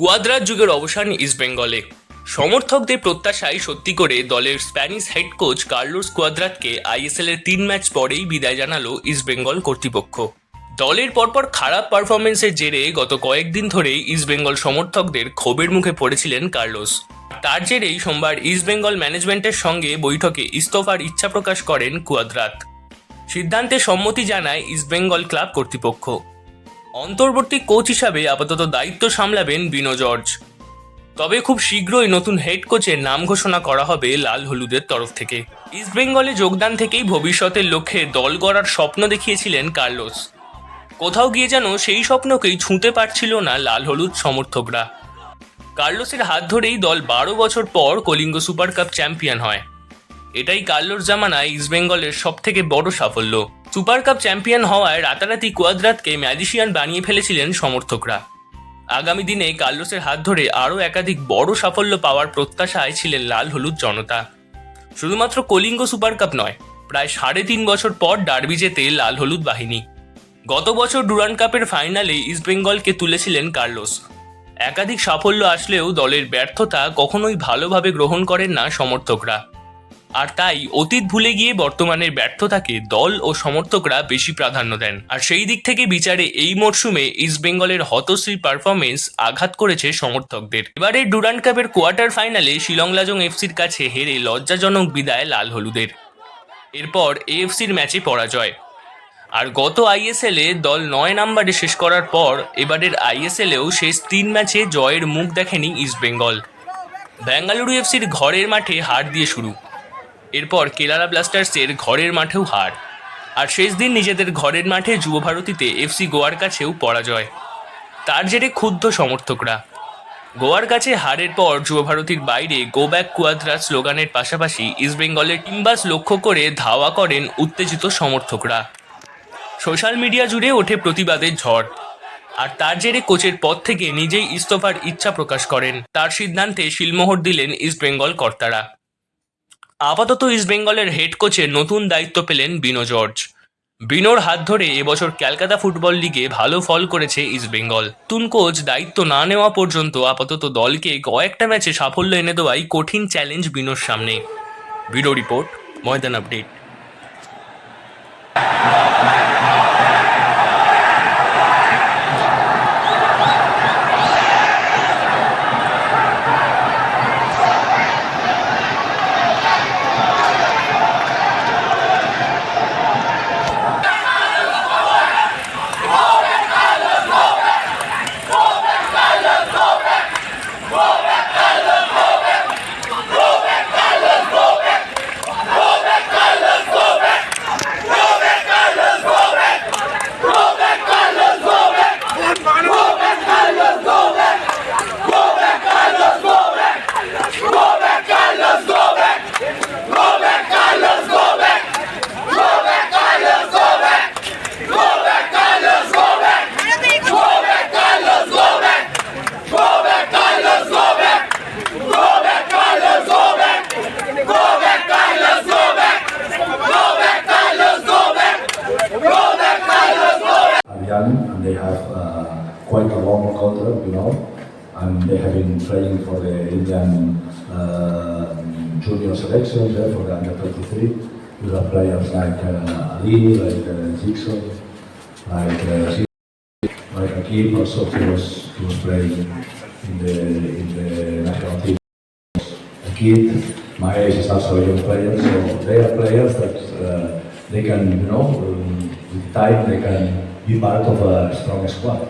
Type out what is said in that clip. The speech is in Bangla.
কুয়াদ্রার যুগের অবসান ইস্টবেঙ্গলে সমর্থকদের প্রত্যাশায় সত্যি করে দলের স্প্যানিশ হেড কোচ কার্লোস কুয়াদ্রাতকে আইএসএল এর তিন ম্যাচ পরেই বিদায় জানালো ইস্টবেঙ্গল কর্তৃপক্ষ। দলের পরপর খারাপ পারফরমেন্সের জেরে গত কয়েকদিন ধরেই ইস্টবেঙ্গল সমর্থকদের ক্ষোভের মুখে পড়েছিলেন কার্লোস। তার জেরেই সোমবার ইস্টবেঙ্গল ম্যানেজমেন্টের সঙ্গে বৈঠকে ইস্তফার ইচ্ছা প্রকাশ করেন কুয়াদ্রাত। সিদ্ধান্তে সম্মতি জানায় ইস্টবেঙ্গল ক্লাব কর্তৃপক্ষ। অন্তর্বর্তী কোচ হিসাবে আপাতত দায়িত্ব সামলাবেন বিনো জর্জ। তবে খুব শীঘ্রই নতুন হেড কোচের নাম ঘোষণা করা হবে লাল হলুদের তরফ থেকে। ইস্টবেঙ্গলে যোগদান থেকেই ভবিষ্যতের লক্ষ্যে দল গড়ার স্বপ্ন দেখিয়েছিলেন কার্লোস। কোথাও গিয়ে যেন সেই স্বপ্নকেই ছুঁতে পারছিল না লাল হলুদ সমর্থকরা। কার্লোসের হাত ধরেই দল বারো বছর পর কলিঙ্গ সুপার কাপ চ্যাম্পিয়ন হয়। এটাই কার্লোর জামানায় ইস্টবেঙ্গলের সব থেকে বড় সাফল্য। সুপার কাপ চ্যাম্পিয়ন হওয়ায় রাতারাতি কুয়াদ্রাতকে ম্যাজিশিয়ান বানিয়ে ফেলেছিলেন সমর্থকরা। আগামী দিনে কার্লোসের হাত ধরে আরও একাধিক বড় সাফল্য পাওয়ার প্রত্যাশায় ছিলেন লাল হলুদ জনতা। শুধুমাত্র কলিঙ্গ সুপার কাপ নয়, প্রায় সাড়ে তিন বছর পর ডার্বি জেতে লাল হলুদ বাহিনী। গত বছর ডুরান কাপের ফাইনালে ইস্টবেঙ্গলকে তুলেছিলেন কার্লোস। একাধিক সাফল্য আসলেও দলের ব্যর্থতা কখনোই ভালোভাবে গ্রহণ করেন না সমর্থকরা। আর তাই অতীত ভুলে গিয়ে বর্তমানের ব্যর্থতাকে দল ও সমর্থকরা বেশি প্রাধান্য দেন। আর সেই দিক থেকে বিচারে এই মরশুমে ইস্টবেঙ্গলের হতশ্রী পারফরমেন্স আঘাত করেছে সমর্থকদের। এবারের ডুরান্ড কাপের কোয়ার্টার ফাইনালে শিলং লাজং এফসির কাছে হেরে লজ্জাজনক বিদায় লাল হলুদের। এরপর এএফসির ম্যাচে পরাজয়। আর গত আইএসএল দল নয় নাম্বারে শেষ করার পর এবারের আইএসএল এও শেষ তিন ম্যাচে জয়ের মুখ দেখেনি ইস্টবেঙ্গল বেঙ্গালুরু এফসির ঘরের মাঠে হার দিয়ে শুরু। এরপর কেরালা ব্লাস্টার্সের ঘরের মাঠেও হার। আর শেষ দিন নিজেদের ঘরের মাঠে যুব ভারতীতে এফসি গোয়ার কাছেও পরাজয়। তার জেরে ক্ষুব্ধ সমর্থকরা। গোয়ার কাছে হারের পর যুব ভারতীর বাইরে গো ব্যাক কুয়াদ্রা স্লোগানের পাশাপাশি ইস্টবেঙ্গলের টিম্বাস লক্ষ্য করে ধাওয়া করেন উত্তেজিত সমর্থকরা। সোশ্যাল মিডিয়া জুড়ে ওঠে প্রতিবাদের ঝড়। আর তার জেরে কোচের পদ থেকে নিজেই ইস্তফার ইচ্ছা প্রকাশ করেন। তার সিদ্ধান্তে শিলমোহর দিলেন ইস্টবেঙ্গল কর্তারা। আপাতত ইস্টবেঙ্গলের হেড কোচের নতুন দায়িত্ব পেলেন বিনো জর্জ। বিনোর হাত ধরে এবছর ক্যালকাতা ফুটবল লিগে ভালো ফল করেছে ইস্টবেঙ্গল তুন কোচ দায়িত্ব না নেওয়া পর্যন্ত আপাতত দলকে কয়েকটা ম্যাচে সাফল্য এনে দেওয়াই কঠিন চ্যালেঞ্জ বিনোর সামনে। Bino report Maidan update you know, and they have been training for the Indian uh, junior selections yeah, for the under 23. You have players like uh, Ali, like uh, Jigsaw, like uh, like Akeem also he was he was playing in the in the national team. Kid, my age is also a young player, so they are players that uh, they can, you know, um, with time they can be part of a strong squad.